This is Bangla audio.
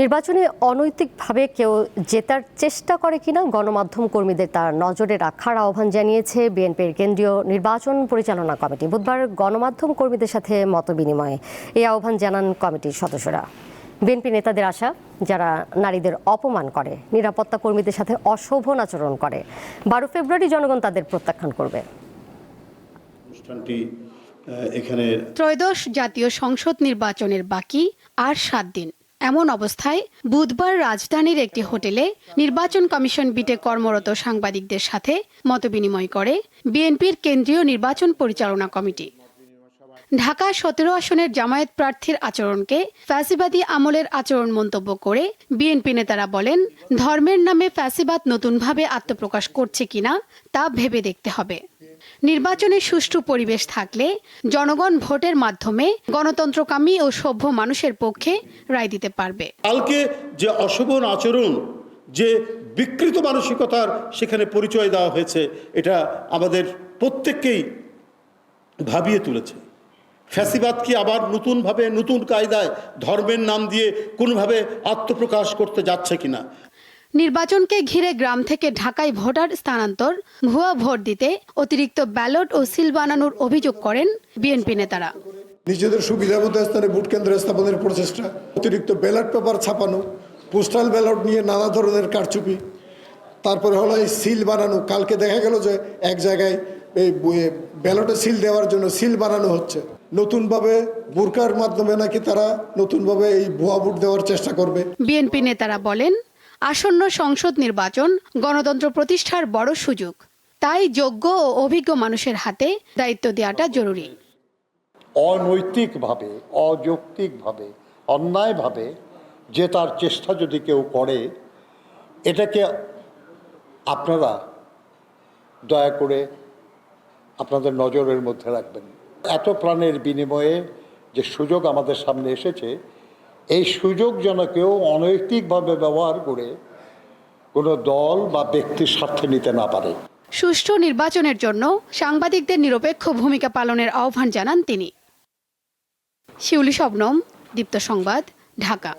নির্বাচনে অনৈতিকভাবে কেউ জেতার চেষ্টা করে কিনা গণমাধ্যম কর্মীদের তার নজরে রাখার আহ্বান জানিয়েছে বিএনপির কেন্দ্রীয় নির্বাচন পরিচালনা কমিটি। বুধবার গণমাধ্যম কর্মীদের সাথে মতবিনিময়ে এই আহ্বান জানান কমিটির সদস্যরা। বিএনপি নেতাদের আশা যারা নারীদের অপমান করে নিরাপত্তা কর্মীদের সাথে অশোভন আচরণ করে। বারো ফেব্রুয়ারি জনগণ তাদের প্রত্যাখ্যান করবে। অনুষ্ঠানটি এখানে ত্রয়োদশ জাতীয় সংসদ নির্বাচনের বাকি আর সাত দিন। এমন অবস্থায় বুধবার রাজধানীর একটি হোটেলে নির্বাচন কমিশন বিটে কর্মরত সাংবাদিকদের সাথে মতবিনিময় করে বিএনপির কেন্দ্রীয় নির্বাচন পরিচালনা কমিটি। ঢাকা সতেরো আসনের জামায়াত প্রার্থীর আচরণকে ফ্যাসিবাদী আমলের আচরণ মন্তব্য করে বিএনপি নেতারা বলেন, ধর্মের নামে ফ্যাসিবাদ নতুনভাবে আত্মপ্রকাশ করছে কিনা তা ভেবে দেখতে হবে। নির্বাচনে সুষ্ঠু পরিবেশ থাকলে জনগণ ভোটের মাধ্যমে গণতন্ত্রকামী ও সভ্য মানুষের পক্ষে রায় দিতে পারবে। কালকে যে অশোভন আচরণ, যে বিকৃত মানসিকতার সেখানে পরিচয় দেওয়া হয়েছে, এটা আমাদের প্রত্যেককেই ভাবিয়ে তুলেছে। ফ্যাসিবাদ কি আবার নতুনভাবে, নতুন কায়দায় ধর্মের নাম দিয়ে কোনোভাবে আত্মপ্রকাশ করতে যাচ্ছে কিনা? নির্বাচনকে ঘিরে গ্রাম থেকে ঢাকায় ভোটার স্থানান্তর ভুয়া ভোট দিতে অতিরিক্ত ব্যালট ও সিল বানানোর অভিযোগ করেন বিএনপি নেতারা। নিজেদের সুবিধা মতো স্থানে ভোট কেন্দ্র স্থাপনের প্রচেষ্টা অতিরিক্ত ব্যালট পেপার ছাপানো পোস্টাল ব্যালট নিয়ে নানা ধরনের কারচুপি। তারপরে হলো এই সিল বানানো কালকে দেখা গেল যে এক জায়গায় এই ব্যালটে সিল দেওয়ার জন্য সিল বানানো হচ্ছে। নতুনভাবে বুরকার মাধ্যমে নাকি তারা নতুনভাবে এই ভুয়া ভোট দেওয়ার চেষ্টা করবে। বিএনপি নেতারা বলেন আসন্ন সংসদ নির্বাচন গণতন্ত্র প্রতিষ্ঠার বড় সুযোগ। তাই যোগ্য ও অভিজ্ঞ মানুষের হাতে দায়িত্ব দেওয়াটা জরুরি। অনৈতিকভাবে, অযৌক্তিকভাবে, অন্যায়ভাবে যে তার চেষ্টা যদি কেউ করে, এটাকে আপনারা দয়া করে আপনাদের নজরের মধ্যে রাখবেন। এত প্রাণের বিনিময়ে যে সুযোগ আমাদের সামনে এসেছে এই সুযোগ যেন কেউ অনৈতিকভাবে ব্যবহার করে কোনো দল বা ব্যক্তির স্বার্থে নিতে না পারে। সুষ্ঠু নির্বাচনের জন্য সাংবাদিকদের নিরপেক্ষ ভূমিকা পালনের আহ্বান জানান তিনি। শিউলি শবনম, দীপ্ত সংবাদ, ঢাকা।